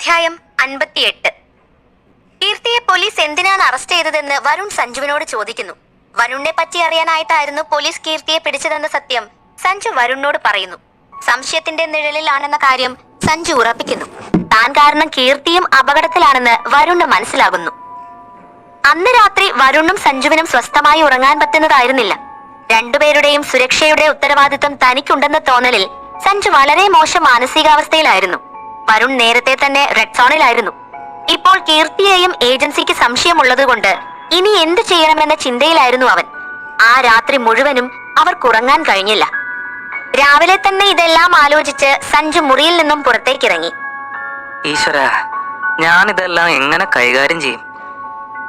അധ്യായം അൻപത്തിയെട്ട്. കീർത്തിയെ പോലീസ് എന്തിനാണ് അറസ്റ്റ് ചെയ്തതെന്ന് വരുൺ സഞ്ജുവിനോട് ചോദിക്കുന്നു. വരുണിനെ പറ്റി അറിയാനായിട്ടായിരുന്നു പോലീസ് കീർത്തിയെ പിടിച്ചതെന്ന സത്യം സഞ്ജു വരുണിനോട് പറയുന്നു. സംശയത്തിന്റെ നിഴലിലാണെന്ന കാര്യം സഞ്ജു ഉറപ്പിക്കുന്നു. താൻ കാരണം കീർത്തിയും അപകടത്തിലാണെന്ന് വരുണിന് മനസ്സിലാകുന്നു. അന്ന് രാത്രി വരുണും സഞ്ജുവിനും സ്വസ്ഥമായി ഉറങ്ങാൻ പറ്റുന്നതായിരുന്നില്ല. രണ്ടുപേരുടെയും സുരക്ഷയുടെ ഉത്തരവാദിത്വം തനിക്കുണ്ടെന്ന തോന്നലിൽ സഞ്ജു വളരെ മോശം മാനസികാവസ്ഥയിലായിരുന്നു. വരുൺ നേരത്തെ തന്നെ റെഡ് സോണിലായിരുന്നു ഇപ്പോൾ കീർത്തിയെയും ഏജൻസിക്ക് സംശയമുള്ളതുകൊണ്ട് ഇനി എന്ത് ചെയ്യണമെന്ന ചിന്തയിലായിരുന്നു അവൻ. ആ രാത്രി മുഴുവനും അവർ കുറങ്ങാൻ കഴിഞ്ഞില്ല. രാവിലെ തന്നെ ഇതെല്ലാം ആലോചിച്ച് സഞ്ജു മുറിയിൽ നിന്നും പുറത്തേക്കിറങ്ങി. ഈശ്വര ഞാനിതെല്ലാം എങ്ങനെ കൈകാര്യം ചെയ്യും?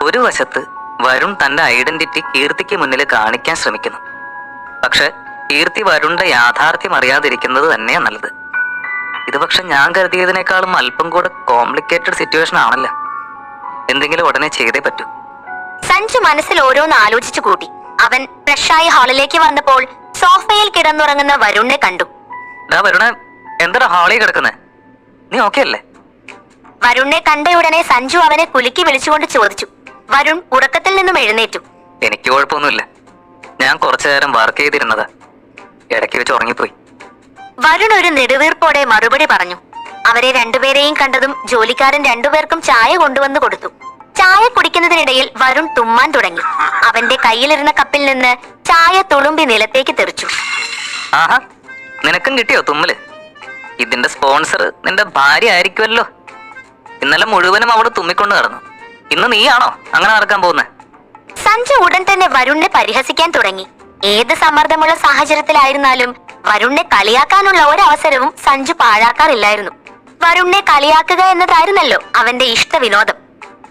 ഒരു വശത്ത് വരുൺ തന്റെ ഐഡന്റിറ്റി കീർത്തിക്ക് മുന്നിൽ കാണിക്കാൻ ശ്രമിക്കുന്നു. പക്ഷെ കീർത്തി വരുണിന്റെ യാഥാർത്ഥ്യം അറിയാതിരിക്കുന്നത് തന്നെയാ നല്ലത്. ഇത് പക്ഷെ ഞാൻ കരുതിയതിനേക്കാളും അല്പം കൂടെ കോംപ്ലിക്കേറ്റഡ് സിറ്റുവേഷൻ ആണല്ലോ. എന്തെങ്കിലും ഉടനെ ചെയ്തേ പറ്റൂ. സഞ്ജു മനസ്സിൽ ഓരോന്ന് ആലോചിച്ചു കൂട്ടി. അവൻ ഫ്രഷായി ഹാളിലേക്ക് വന്നപ്പോൾ സോഫയിൽ കിടന്നുറങ്ങുന്ന വരുണിനെ കണ്ടു. വരുണ എന്താടാ ഹാളിൽ കിടക്കുന്നേ? നീ ഓക്കെ അല്ലേ? വരുണിനെ കണ്ട ഉടനെ സഞ്ജു അവനെ കുലുക്കി വിളിച്ചുകൊണ്ട് ചോദിച്ചു. വരുൺ ഉറക്കത്തിൽ നിന്നും എഴുന്നേറ്റു. എനിക്ക് കുഴപ്പമൊന്നുമില്ല. ഞാൻ കുറച്ചു നേരം വർക്ക് ചെയ്തിരുന്നതാ. ഇടയ്ക്ക് വെച്ച് ഉറങ്ങിപ്പോയി. വരുൺ ഒരു നെടുവീർപ്പോടെ മറുപടി പറഞ്ഞു. അവരെ രണ്ടുപേരെയും കണ്ടതും ജോലിക്കാരൻ രണ്ടുപേർക്കും ചായ കൊണ്ടുവന്നു കൊടുത്തു. ചായ കുടിക്കുന്നതിനിടയിൽ വരുൺ തുമ്മാൻ തുടങ്ങി. അവന്റെ കയ്യിലിരുന്ന കപ്പിൽ നിന്ന് ചായ തുളുമ്പി നിലത്തേക്ക് തെറിച്ചു. ആഹാ നിനക്കും കിട്ടിയോ തുമ്മൽ? ഇതിന്റെ സ്പോൺസർ നിന്റെ ഭാര്യ ആയിരിക്കുമല്ലോ. ഇന്നലെ മുഴുവനും അവൾ തുമ്മിക്കൊണ്ട് നടന്നു. ഇന്ന് നീയാണോ അങ്ങനെ നടക്കാൻ പോകുന്നത് സഞ്ജു ഉടൻ തന്നെ വരുണിനെ പരിഹസിക്കാൻ തുടങ്ങി. ഏത് സമ്മർദ്ദമുള്ള സാഹചര്യത്തിലായിരുന്നാലും വരുണിനെ കളിയാക്കാനുള്ള ഒരവസരവും സഞ്ജു പാഴാക്കാറില്ലായിരുന്നു. വരുണിനെ കളിയാക്കുക എന്നതായിരുന്നല്ലോ അവന്റെ ഇഷ്ട വിനോദം.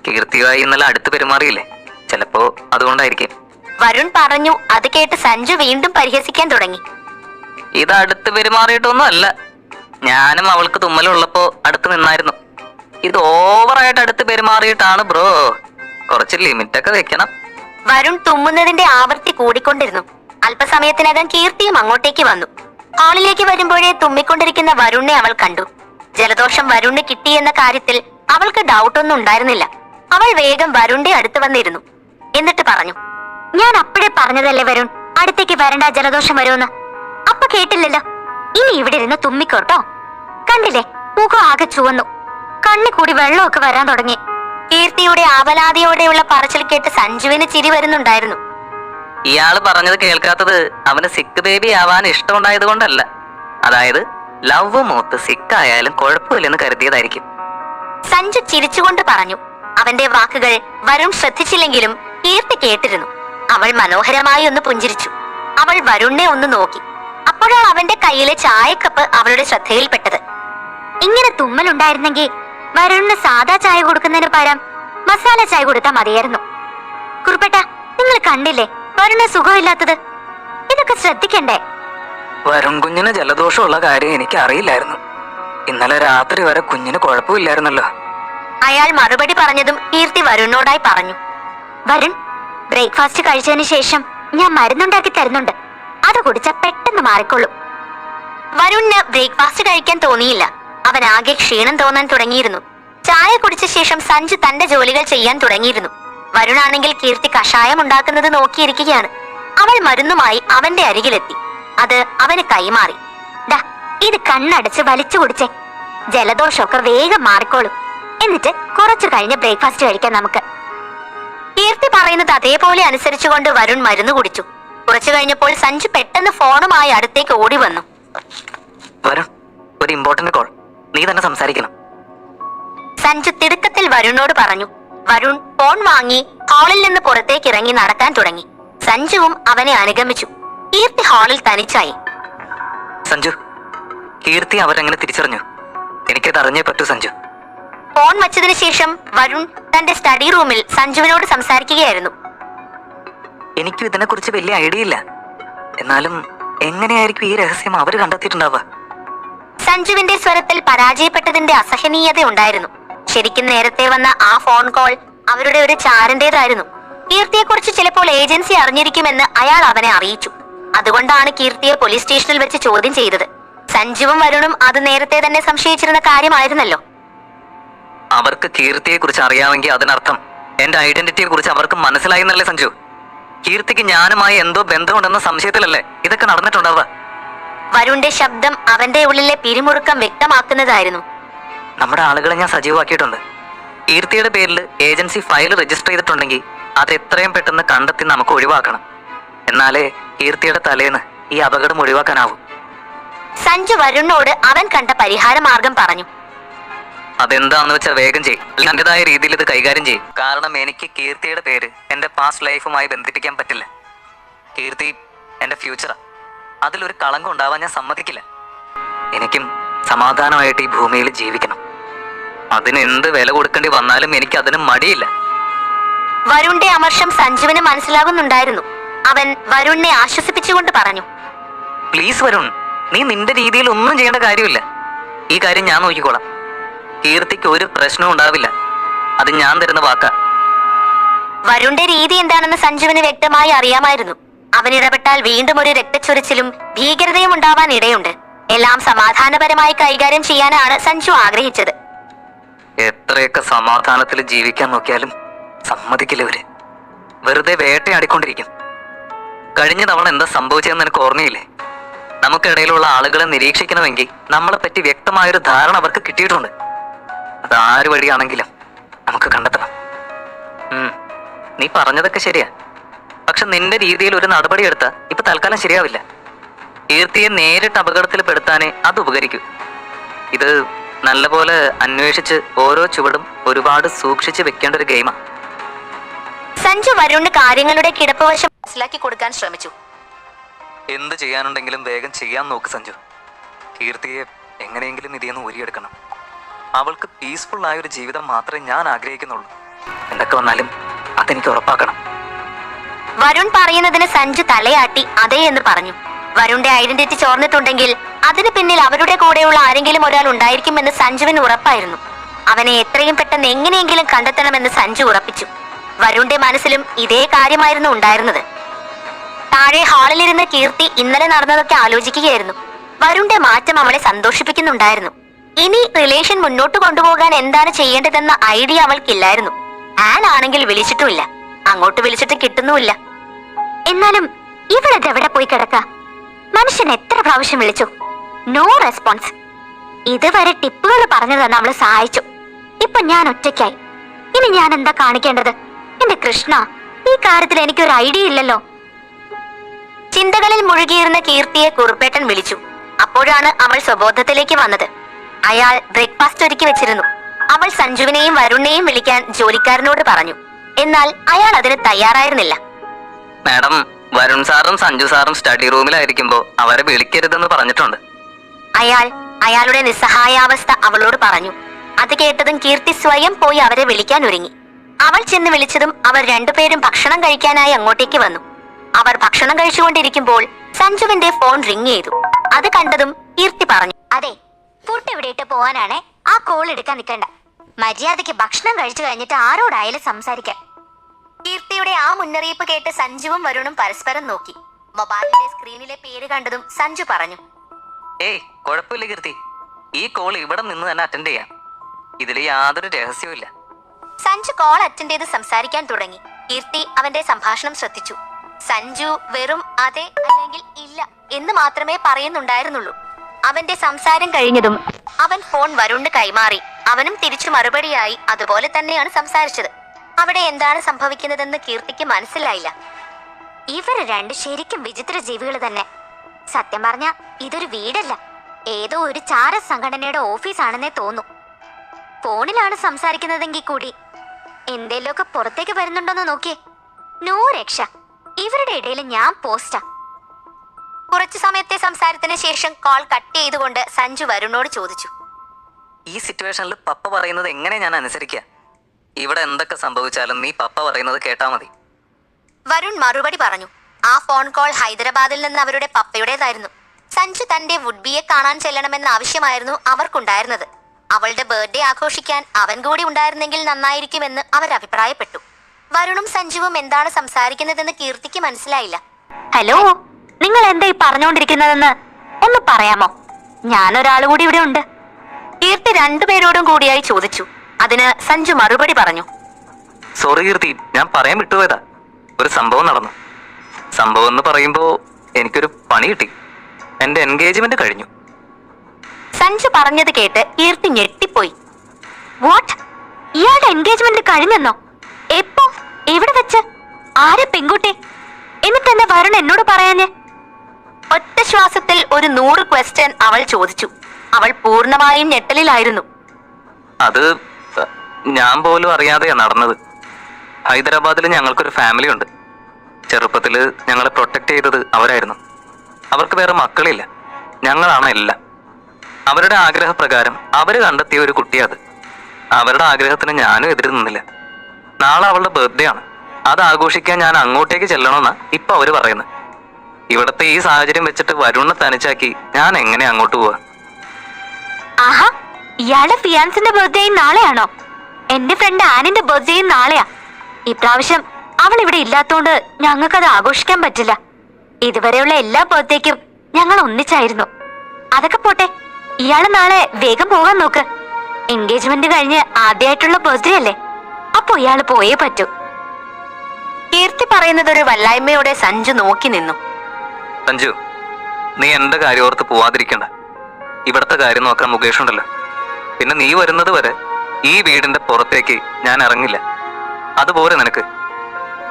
കീർത്തിയായി എന്നല്ല അടുത്ത് പെരുമാറിയില്ലേ? ചിലപ്പോ അതുകൊണ്ടായിരിക്കും. വരുൺ പറഞ്ഞു അത് കേട്ട് സഞ്ജു വീണ്ടും പരിഹസിക്കാൻ തുടങ്ങി. ഇത് അടുത്ത് പെരുമാറിയിട്ടൊന്നും അല്ല. ഞാനും അവൾക്ക് തുമ്മലുള്ളപ്പോ അടുത്ത് നിന്നായിരുന്നു. ഇത് ഓവറായിട്ട് അടുത്ത് പെരുമാറിയിട്ടാണ് ബ്രോ. കുറച്ച് ലിമിറ്റൊക്കെ വെക്കണം. വരുൺ തുമ്മുന്നതിന്റെ ആവൃത്തി കൂടിക്കൊണ്ടിരുന്നു. അല്പസമയത്തിനകം കീർത്തിയും അങ്ങോട്ടേക്ക് വന്നു. ഹാളിലേക്ക് വരുമ്പോഴേ തുമ്മിക്കൊണ്ടിരിക്കുന്ന വരുണിനെ അവൾ കണ്ടു. ജലദോഷം വരുണ് കിട്ടിയെന്ന കാര്യത്തിൽ അവൾക്ക് ഡൗട്ടൊന്നും ഉണ്ടായിരുന്നില്ല. അവൾ വേഗം വരുണിന്റെ അടുത്ത് വന്നിരുന്നു. എന്നിട്ട് പറഞ്ഞു ഞാൻ അപ്പോഴേ പറഞ്ഞതല്ലേ വരുൺ? അടുത്തേക്ക് വരണ്ട ജലദോഷം വരുമെന്ന്. അപ്പൊ കേട്ടില്ലല്ലോ. ഇനി ഇവിടെ ഇരുന്ന് തുമ്മിക്കോട്ടോ കണ്ടില്ലേ മുഖം ആകെ ചുവന്നു. കണ്ണി കൂടി വെള്ളമൊക്കെ വരാൻ തുടങ്ങി. കീർത്തിയുടെ ആവലാതിയോടെയുള്ള പറച്ചിൽ കേട്ട് സഞ്ജുവിന് ചിരി വരുന്നുണ്ടായിരുന്നു. ഇയാൾ പറഞ്ഞത് കേൾക്കാത്തത് അവന് സിക്ക് ബേബി ആവാൻ ഇഷ്ടമുണ്ടായത് കൊണ്ടല്ല. അതായത് ലവ് മൂത്ത് സിക്ക് ആയാലും കുഴപ്പമില്ലെന്ന് കരുതിയതായിരിക്കും. സഞ്ജു ചിരിച്ചുകൊണ്ട് പറഞ്ഞു. അവന്റെ വാക്കുകൾ വരുൺ ശ്രദ്ധിച്ചില്ലെങ്കിലും കീർത്തി കേട്ടിരുന്നു. അവൾ മനോഹരമായി ഒന്ന് പുഞ്ചിരിച്ചു. അവൾ വരുണിനെ ഒന്ന് നോക്കി. അപ്പോഴാണ് അവന്റെ കയ്യിലെ ചായക്കപ്പ് അവളുടെ ശ്രദ്ധയിൽപ്പെട്ടത്. ഇങ്ങനെ തുമ്മലുണ്ടായിരുന്നെങ്കിൽ വരുണിന് സാദാ ചായ കൊടുക്കുന്നതിന് പകരം മസാല ചായ കൊടുത്താൽ മതിയായിരുന്നു. കുറുപ്പേട്ട നിങ്ങൾ കണ്ടില്ലേ? വരുണിന് സുഖമില്ലാത്തത്? ഇതൊക്കെ ശ്രദ്ധിക്കണ്ടേ? വരുൺ കുഞ്ഞിന് ജലദോഷമുള്ള കാര്യം എനിക്ക് അറിയില്ലായിരുന്നു ഇന്നലെ രാത്രി വരെ കുഞ്ഞിന് കുഴപ്പമില്ലായിരുന്നല്ലോ. അയാൾ മറുപടി പറഞ്ഞതും കീർത്തി വരുണിനോടായി പറഞ്ഞു. വരുൺ ബ്രേക്ക്ഫാസ്റ്റ് കഴിച്ചതിന് ശേഷം ഞാൻ മരുന്നുണ്ടാക്കി തരുന്നുണ്ട്. അത് കുടിച്ചാൽ പെട്ടെന്ന് മാറിക്കൊള്ളും. വരുണിന് ബ്രേക്ക്ഫാസ്റ്റ് കഴിക്കാൻ തോന്നിയില്ല. അവൻ ആകെ ക്ഷീണം തോന്നാൻ തുടങ്ങിയിരുന്നു. ചായ കുടിച്ച ശേഷം സഞ്ജു തന്റെ ജോലികൾ ചെയ്യാൻ തുടങ്ങിയിരുന്നു. വരുണാണെങ്കിൽ കീർത്തി കഷായം ഉണ്ടാക്കുന്നത് നോക്കിയിരിക്കുകയാണ്. അവൾ മരുന്നുമായി അവന്റെ അരികിലെത്തി. അത് അവന് കൈമാറി. ദാ ഇത് കണ്ണടച്ച് വലിച്ചു കുടിച്ചേ. ജലദോഷമൊക്കെ വേഗം മാറിക്കോളും. എന്നിട്ട് കുറച്ചു കഴിഞ്ഞ് ബ്രേക്ക്ഫാസ്റ്റ് കഴിക്കാം നമുക്ക്. കീർത്തി പറയുന്നത് അതേപോലെ അനുസരിച്ചുകൊണ്ട് വരുൺ മരുന്ന് കുടിച്ചു. കുറച്ചു കഴിഞ്ഞപ്പോൾ സഞ്ജു പെട്ടെന്ന് ഫോണുമായി അടുത്തേക്ക് ഓടി വന്നു. വരുൺ ഒരു ഇമ്പോർട്ടന്റ് കോൾ നീ തന്നെ സംസാരിക്കണം. സഞ്ജു തിടുക്കത്തിൽ വരുണിനോട് പറഞ്ഞു. വരുൺ ഫോൺ വാങ്ങി ഹാളിൽ നിന്ന് പുറത്തേക്ക് ഇറങ്ങി നടക്കാൻ തുടങ്ങി. സഞ്ജുവും അവനെ അനുഗമിച്ചു. കീർത്തി ഹാളിൽ തനിച്ചായി. സഞ്ജു കീർത്തി അവരെങ്ങനെ തിരിച്ചറിഞ്ഞു. എനിക്കത് അറിഞ്ഞേ പറ്റൂ സഞ്ജു. ഫോൺ വച്ചതിന് ശേഷം വരുൺ തന്റെ സ്റ്റഡി റൂമിൽ സഞ്ജുവിനോട് സംസാരിക്കുകയായിരുന്നു. എനിക്കും ഇതിനെക്കുറിച്ച് വലിയ ഐഡിയ ഇല്ല. എന്നാലും എങ്ങനെയായിരിക്കും ഈ രഹസ്യം അവർ കണ്ടെത്തിയിട്ടുണ്ടാവുക? സഞ്ജുവിന്റെ സ്വരത്തിൽ പരാജയപ്പെട്ടതിന്റെ അസഹനീയത ഉണ്ടായിരുന്നു. ശരിക്കും നേരത്തെ വന്ന ആ ഫോൺ കോൾ അവരുടെ ഒരു ചാരന്റേതായിരുന്നു. കീർത്തിയെക്കുറിച്ച് ചിലപ്പോൾ ഏജൻസി അറിഞ്ഞിരിക്കുമെന്ന് അയാൾ അവനെ അറിയിച്ചു. അതുകൊണ്ടാണ് കീർത്തിയെ പോലീസ് സ്റ്റേഷനിൽ വെച്ച് ചോദ്യം ചെയ്തത്. സഞ്ജുവും വരുണും അത് നേരത്തെ തന്നെ സംശയിച്ചിരുന്ന കാര്യമായിരുന്നല്ലോ. അവർക്ക് കീർത്തിയെ കുറിച്ച് അറിയാമെങ്കിൽ അതിനർത്ഥം എന്റെ ഐഡന്റിറ്റിയെ കുറിച്ച് അവർക്ക് മനസ്സിലായി എന്നല്ലേ സഞ്ജു? കീർത്തിക്ക് ഞാനുമായി എന്തോ ബന്ധമുണ്ടെന്ന സംശയത്തിലല്ലേ ഇതൊക്കെ നടന്നിട്ടുണ്ടാവുക? വരുണിന്റെ ശബ്ദം അവന്റെ ഉള്ളിലെ പിരിമുറുക്കം വ്യക്തമാക്കുന്നതായിരുന്നു. നമ്മുടെ ആളുകളെ ഞാൻ സജീവമാക്കിയിട്ടുണ്ട്. കീർത്തിയുടെ പേരിൽ ഏജൻസി ഫയൽ രജിസ്റ്റർ ചെയ്തിട്ടുണ്ടെങ്കിൽ അത് എത്രയും പെട്ടെന്ന് കണ്ടെത്തി നമുക്ക് ഒഴിവാക്കണം. എന്നാലേ കീർത്തിയുടെ തലേന്ന് ഈ അപകടം ഒഴിവാക്കാനാവൂ. സഞ്ജു വരുണോട് അവൻ കണ്ട പരിഹാര മാർഗം പറഞ്ഞു. അതെന്താണെന്ന് വെച്ചാൽ വേഗം ചെയ്യും. എന്റേതായ രീതിയിൽ ഇത് കൈകാര്യം ചെയ്യും. കാരണം എനിക്ക് കീർത്തിയുടെ പേര് എന്റെ പാസ്റ്റ് ലൈഫുമായി ബന്ധിപ്പിക്കാൻ പറ്റില്ല. കീർത്തി എന്റെ ഫ്യൂച്ചറാ അതിലൊരു കളങ്കം ഉണ്ടാവാൻ ഞാൻ സമ്മതിക്കില്ല. എനിക്കും സമാധാനമായിട്ട് ഈ ഭൂമിയിൽ ജീവിക്കണം. അതിന് എന്ത് വില കൊടുക്കേണ്ടി വന്നാലും എനിക്ക് അതിന് മടിയില്ല. വരുണിന്റെ അമർഷം സഞ്ജുവിന് മനസ്സിലാകുന്നുണ്ടായിരുന്നു. അവൻ വരുണിനെ ആശ്വസിപ്പിച്ചുകൊണ്ട് പറഞ്ഞു. പ്ലീസ് വരുൺ നീ നിന്റെ രീതിയിൽ ഒന്നും ചെയ്യേണ്ട കാര്യമില്ല. ഈ കാര്യം ഞാൻ നോക്കിക്കോളാം. കീർത്തിക്ക് ഒരു പ്രശ്നവും ഉണ്ടാവില്ല. അത് ഞാൻ തരുന്ന വാക്കാ. വരുണിന്റെ രീതി എന്താണെന്ന് സഞ്ജുവിന് വ്യക്തമായി അറിയാമായിരുന്നു. അവൻ ഇടപെട്ടാൽ വീണ്ടും ഒരു രക്തച്ചൊരിച്ചിലും ഭീകരതയും ഉണ്ടാവാൻ ഇടയുണ്ട്. എല്ലാം സമാധാനപരമായി കൈകാര്യം ചെയ്യാനാണ് സഞ്ജു ആഗ്രഹിച്ചത്. എത്രയൊക്കെ സമാധാനത്തിൽ ജീവിക്കാൻ നോക്കിയാലും സമ്മതിക്കില്ല ഇവർ. വെറുതെ വേട്ടയാടിക്കൊണ്ടിരിക്കും. കഴിഞ്ഞ തവണ എന്താ സംഭവിച്ചതെന്ന് എനിക്ക് ഓർമ്മയില്ലേ? നമുക്കിടയിലുള്ള ആളുകളെ നിരീക്ഷിക്കണമെങ്കിൽ നമ്മളെ പറ്റി വ്യക്തമായൊരു ധാരണ അവർക്ക് കിട്ടിയിട്ടുണ്ട്. അത് ആര് വഴിയാണെങ്കിലും നമുക്ക് കണ്ടെത്തണം. നീ പറഞ്ഞതൊക്കെ ശരിയാ. പക്ഷെ നിന്റെ രീതിയിൽ ഒരു നടപടി എടുത്താൽ ഇപ്പൊ തൽക്കാലം ശരിയാവില്ല. കീർത്തിയെ നേരിട്ട് അപകടത്തിൽ പെടുത്താനേ അത് ഉപകരിക്കൂ. ഇത് നല്ലപോലെ അന്വേഷിച്ച് ഓരോ ചുവടും ഒരുപാട് സൂക്ഷിച്ച് വെക്കേണ്ട ഒരു ഗെയിമാ. സഞ്ജു വരുണ് കാര്യങ്ങളുടെ കിടപ്പുവശം മനസ്സിലാക്കി കൊടുക്കാൻ ശ്രമിച്ചു. എന്ത് ചെയ്യാനുണ്ടെങ്കിലും വേഗം ചെയ്യാൻ നോക്ക് സഞ്ജു. കീർത്തിയെ എങ്ങനെയെങ്കിലും ഇതിന്ന് ഊരിയെടുക്കണം. അവൾക്ക് പീസ്ഫുൾ ആയ ഒരു ജീവിതം മാത്രമേ ഞാൻ ആഗ്രഹിക്കുന്നുള്ളൂ. എന്തൊക്കെ വന്നാലും അതെനിക്ക് ഉറപ്പാക്കണം. വരുൺ പറയുന്നതിന് സഞ്ജു തലയാട്ടി അതേ എന്ന് പറഞ്ഞു. വരുണിന്റെ ഐഡന്റിറ്റി ചോർന്നിട്ടുണ്ടെങ്കിൽ അതിന് പിന്നിൽ അവരുടെ കൂടെയുള്ള ആരെങ്കിലും ഒരാൾ ഉണ്ടായിരിക്കുമെന്ന് സഞ്ജുവിന് ഉറപ്പായിരുന്നു. അവനെ എത്രയും പെട്ടെന്ന് എങ്ങനെയെങ്കിലും കണ്ടെത്തണമെന്ന് സഞ്ജു ഉറപ്പിച്ചു. വരുണിന്റെ മനസ്സിലും ഇതേ കാര്യമായിരുന്നു ഉണ്ടായിരുന്നത്. താഴെ ഹാളിലിരുന്ന് കീർത്തി ഇന്നലെ നടന്നതൊക്കെ ആലോചിക്കുകയായിരുന്നു. വരുണിന്റെ മാറ്റം അവളെ സന്തോഷിപ്പിക്കുന്നുണ്ടായിരുന്നു. ഇനി റിലേഷൻ മുന്നോട്ട് കൊണ്ടുപോകാൻ എന്താണ് ചെയ്യേണ്ടതെന്ന ഐഡിയ അവൾക്കില്ലായിരുന്നു. ആൻ ആണെങ്കിൽ വിളിച്ചിട്ടുമില്ല. അങ്ങോട്ട് വിളിച്ചിട്ട് കിട്ടുന്നുമില്ല. എന്നാലും ഇവളത് എവിടെ പോയി കിടക്ക? മനുഷ്യൻ എത്ര പ്രാവശ്യം വിളിച്ചു? നോ റെസ്പോൺസ് ഇതുവരെ ടിപ്പുകൾ പറഞ്ഞു തന്നെ അവൾ സഹായിച്ചു. ഇപ്പൊ ഞാൻ ഒറ്റയ്ക്കായി. ഇനി ഞാൻ എന്താ കാണിക്കേണ്ടത്? എന്റെ കൃഷ്ണ ഈ കാര്യത്തിൽ എനിക്ക് ഒരു ഐഡിയ ഇല്ലല്ലോ. ചിന്തകളിൽ മുഴുകിയിരുന്ന കീർത്തിയെ കുറുപ്പേട്ടൻ വിളിച്ചു. അപ്പോഴാണ് അവൾ സ്വബോധത്തിലേക്ക് വന്നത്. അയാൾ ബ്രേക്ക്ഫാസ്റ്റ് ഒരുക്കി വെച്ചിരുന്നു. അവൾ സഞ്ജുവിനെയും വരുണിനെയും വിളിക്കാൻ ജോലിക്കാരനോട് പറഞ്ഞു. എന്നാൽ അയാൾ അതിന് തയ്യാറായിരുന്നില്ല. മാഡം വരുൺ സാറും സഞ്ജു സാറും സ്റ്റഡി റൂമിലായിരിക്കുമ്പോ അവരെ വിളിക്കരുതെന്ന് പറഞ്ഞിട്ടുണ്ട്. അയാൾ അയാളുടെ നിസ്സഹായാവസ്ഥ അവളോട് പറഞ്ഞു. അത് കേട്ടതും കീർത്തി സ്വയം പോയി അവരെ വിളിക്കാൻ ഒരുങ്ങി. അവൾ ചെന്ന് വിളിച്ചതും അവർ രണ്ടുപേരും ഭക്ഷണം കഴിക്കാനായി അങ്ങോട്ടേക്ക് വന്നു. അവർ ഭക്ഷണം കഴിച്ചുകൊണ്ടിരിക്കുമ്പോൾ സഞ്ജുവിന്റെ ഫോൺ റിങ് ചെയ്തു. അത് കണ്ടതും കീർത്തി പറഞ്ഞു അതെ ഫുഡ് ഇവിടെ ഇട്ട് പോവാനാണേ? ആ കോൾ എടുക്കാൻ നിൽക്കണ്ട. മര്യാദയ്ക്ക് ഭക്ഷണം കഴിച്ചു കഴിഞ്ഞിട്ട് ആരോടായാലും സംസാരിക്കാം. കീർത്തിയുടെ ആ മുന്നറിയിപ്പ് കേട്ട് സഞ്ജുവും വരുണും പരസ്പരം നോക്കി. മൊബൈലിന്റെ സ്ക്രീനിലെ പേര് കണ്ടതും സഞ്ജു പറഞ്ഞു ഏയ് കുഴപ്പമില്ല കീർത്തി. ഈ കോൾ ഇവിടെ നിന്ന് തന്നെ അറ്റൻഡ് ചെയ്യാം. ഇതിൽ യാതൊരു രഹസ്യവും ഇല്ല. സഞ്ജു കോൾ അറ്റൻഡ് ചെയ്ത് സംസാരിക്കാൻ തുടങ്ങി. കീർത്തി അവന്റെ സംഭാഷണം ശ്രദ്ധിച്ചു. സഞ്ജു വെറും അതെ അല്ലെങ്കിൽ ഇല്ല എന്ന് മാത്രമേ പറയുന്നുണ്ടായിരുന്നുള്ളൂ. അവന്റെ സംസാരം കഴിഞ്ഞതും അവൻ ഫോൺ വരുണ്ട് കൈമാറി. അവനും തിരിച്ചു മറുപടിയായി അതുപോലെ തന്നെയാണ് സംസാരിച്ചത്. അവിടെ എന്താണ് സംഭവിക്കുന്നതെന്ന് കീർത്തിക്ക് മനസ്സിലായില്ല. ഇവർ രണ്ട് ശരിക്കും വിചിത്ര ജീവികൾ തന്നെ. സത്യം പറഞ്ഞ ഇതൊരു വീടല്ല. ഏതോ ഒരു ചാര സംഘടനയുടെ ഓഫീസാണെന്നേ തോന്നു. ഫോണിലാണ് സംസാരിക്കുന്നതെങ്കിൽ കൂടി എന്തേലൊക്കെ പുറത്തേക്ക് വരുന്നുണ്ടോന്ന് നോക്കിയേ. നോ രക്ഷ. ഇവരുടെ ഇടയിൽ ഞാൻ പോസ്റ്റാ. കുറച്ചു സമയത്തെ സംസാരത്തിന് ശേഷം കോൾ കട്ട് ചെയ്തുകൊണ്ട് സഞ്ജു വരുണോട് ചോദിച്ചു. ഈ സിറ്റുവേഷനിൽ പപ്പ പറയുന്നത് എങ്ങനെ ഞാൻ അനുസരിക്കുക ഇവിടെ എന്തൊക്കെ സംഭവിച്ചാലും നീ പപ്പ പറയുന്നത് കേട്ടാ മതി. വരുൺ മറുപടി പറഞ്ഞു. ആ ഫോൺ കോൾ ഹൈദരാബാദിൽ നിന്ന് അവരുടെ പപ്പയുടേതായിരുന്നു. സഞ്ജു തന്റെ വുഡ്ബിയെ കാണാൻ ചെല്ലണമെന്ന ആവശ്യമായിരുന്നു അവർക്കുണ്ടായിരുന്നത്. അവളുടെ ബർത്ത്ഡേ ആഘോഷിക്കാൻ അവൻ കൂടി ഉണ്ടായിരുന്നെങ്കിൽ നന്നായിരിക്കുമെന്ന് അവർ അഭിപ്രായപ്പെട്ടു. വരുണും സഞ്ജുവും എന്താണ് സംസാരിക്കുന്നതെന്ന് കീർത്തിക്ക് മനസ്സിലായില്ല. ഹലോ നിങ്ങൾ എന്താ ഈ പറഞ്ഞുകൊണ്ടിരിക്കുന്നതെന്ന് ഒന്ന് പറയാമോ? ഞാൻ ഒരാൾ കൂടി ഇവിടെ ഉണ്ട്. കീർത്തി രണ്ടുപേരോടും കൂടിയായി ചോദിച്ചു. അതിന് സഞ്ജു മറുപടി പറഞ്ഞു. സോറി കീർത്തി ഞാൻ പറയാൻ വിട്ടുപോയതാ. ഒരു സംഭവം നടന്നു. സംഭവം എന്ന് പറയുമ്പോ എനിക്കൊരു പണി കിട്ടി. എന്റെ എൻഗേജ്മെന്റ് കഴിഞ്ഞു. സഞ്ജു പറഞ്ഞത് കേട്ട് കീർത്തി ഞെട്ടിപ്പോയി. വാട്ട് ഇയാളുടെ എൻഗേജ്മെന്റ് കഴിഞ്ഞെന്നോ? എപ്പോ? എവിടെ വെച്ച്? ആരെ പെൺകുട്ടി? എന്നിട്ട് എന്നെ വരുൺ എന്നോട് പറയാഞ്ഞ്? ഒറ്റ ശ്വാസത്തിൽ ഒരു നൂറ് ക്വസ്റ്റ്യൻ അവൾ ചോദിച്ചു. അവൾ പൂർണമായും ഞെട്ടലിലായിരുന്നു. അത് ഞാൻ പോലും അറിയാതെയാ നടന്നത്. ഹൈദരാബാദിൽ ഞങ്ങൾക്കൊരു ഫാമിലി ഉണ്ട്. ചെറുപ്പത്തിൽ ഞങ്ങളെ പ്രൊട്ടക്ട് ചെയ്തത് അവരായിരുന്നു. അവർക്ക് വേറെ മക്കളില്ല. ഞങ്ങളാണ് എല്ലാം. അവരുടെ ആഗ്രഹപ്രകാരം അവർ കണ്ടെത്തിയ ഒരു കുട്ടിയത് അവരുടെ ആഗ്രഹത്തിന് ഞാനും എതിര് നിന്നില്ല. നാളെ അവളുടെ ബർത്ത്ഡേ ആണ്. അത് ആഘോഷിക്കാൻ ഞാൻ അങ്ങോട്ടേക്ക് ചെല്ലണമെന്നാണ് ഇപ്പൊ അവർ പറയുന്നത് ഇവിടത്തെ ഈ സാഹചര്യം വെച്ചിട്ട് വരുണ തനിച്ചാക്കി ഞാൻ എങ്ങനെ അങ്ങോട്ട് പോവാ? ആഹാ ഇയാളുടെ ഫിയാൻസിന്റെ ബർത്ത്ഡേയും നാളെയാണോ? എന്റെ ഫ്രണ്ട് ആനിന്റെ ബർത്ത്ഡേയും നാളെയാ. ഇപ്രാവശ്യം അവൾ ഇവിടെ ഇല്ലാത്തോണ്ട് ഞങ്ങൾക്കത് ആഘോഷിക്കാൻ പറ്റില്ല. ഇതുവരെയുള്ള എല്ലാ പുറത്തേക്കും ഞങ്ങൾ ഒന്നിച്ചായിരുന്നു. അതൊക്കെ പോട്ടെ ഇയാൾ നാളെ വേഗം പോകാൻ നോക്ക്. എൻഗേജ്മെന്റ് കഴിഞ്ഞ് ആദ്യമായിട്ടുള്ള ബർത്ത്ഡേ അല്ലേ? അപ്പൊ ഇയാൾ പോയേ പറ്റൂ. കീർത്തി പറയുന്നത് ഒരു വല്ലായ്മയോടെ സഞ്ജു നോക്കി നിന്നു. സഞ്ജു നീ എന്റെ കാര്യം ഓർത്ത് പോവാതിരിക്കണ്ട. ഇവിടത്തെ കാര്യം നോക്കാൻ മുകേഷ് ഉണ്ടല്ലോ. പിന്നെ നീ വരുന്നത് വരെ ഈ വീടിന്റെ പുറത്തേക്ക് ഞാൻ ഇറങ്ങില്ല. അതുപോലെ നിനക്ക്.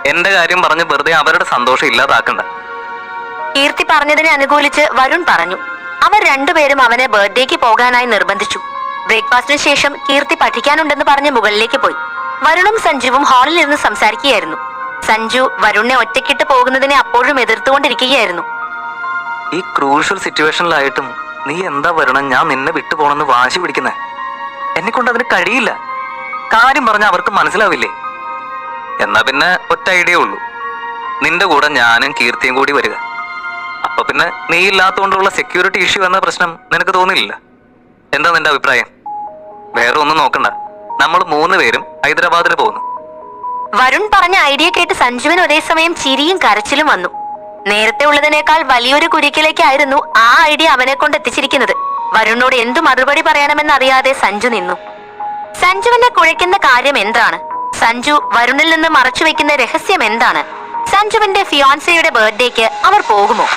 എന്റെ കാര്യം പറഞ്ഞ് വെറുതെ അവരുടെ സന്തോഷം ഇല്ലാതാക്കണ്ട. കീർത്തി പറഞ്ഞതിനെ അനുകൂലിച്ച് വരുൺ പറഞ്ഞു. അവർ രണ്ടുപേരും അവനെ ബർത്ത്ഡേക്ക് പോകാനായി നിർബന്ധിച്ചു. ബ്രേക്ക്ഫാസ്റ്റിന് ശേഷം കീർത്തി പഠിക്കാനുണ്ടെന്ന് പറഞ്ഞ് മുകളിലേക്ക് പോയി. വരുണും സഞ്ജുവും ഹാളിൽ ഇരുന്ന് സംസാരിക്കുകയായിരുന്നു. സഞ്ജു വരുണിനെ ഒറ്റക്കിട്ട് പോകുന്നതിനെ അപ്പോഴും എതിർത്തുകൊണ്ടിരിക്കുകയായിരുന്നു. ഈ ക്രൂഷ്യൽ സിറ്റുവേഷനിലായിട്ടും നീ എന്താ വരണം? ഞാൻ നിന്നെ വിട്ടു പോണെന്ന് വാശി പിടിക്കുന്നേ. എന്നെ കൊണ്ട് അതിന് കഴിയില്ല. കാര്യം പറഞ്ഞ അവർക്ക് മനസ്സിലാവില്ലേ? എന്നാ പിന്നെ ഒറ്റ ഐഡിയ ഉള്ളൂ. നിന്റെ കൂടെ ഞാനും കീർത്തിയും കൂടി വരിക. അപ്പൊ പിന്നെ നീ ഇല്ലാത്തതുകൊണ്ടുള്ള സെക്യൂരിറ്റി ഇഷ്യൂ എന്ന പ്രശ്നം നിനക്ക് തോന്നിയില്ല എന്താ നിന്റെ അഭിപ്രായം? വേറെ ഒന്നും നോക്കണ്ട. നമ്മൾ മൂന്ന് പേരും ഹൈദരാബാദിൽ പോകുന്നു. വരുൺ പറഞ്ഞ ഐഡിയ കേട്ട് സഞ്ജുവിന് ഒരേ സമയം ചിരിയും കരച്ചിലും വന്നു. നേരത്തെ ഉള്ളതിനേക്കാൾ വലിയൊരു കുരുക്കിലേക്കായിരുന്നു ആ ഐഡിയ അവനെ കൊണ്ട് എത്തിച്ചിരിക്കുന്നത്. വരുണിനോട് എന്തു മറുപടി പറയണമെന്നറിയാതെ സഞ്ജു നിന്നു. സഞ്ജുവിനെ കുഴയ്ക്കുന്ന കാര്യം എന്താണ്? സഞ്ജു വരുണിൽ നിന്ന് മറച്ചുവെക്കുന്ന രഹസ്യം എന്താണ്? സഞ്ജുവിന്റെ ഫിയോൻസയുടെ ബർത്ത്ഡേക്ക് അവർ പോകുമോ?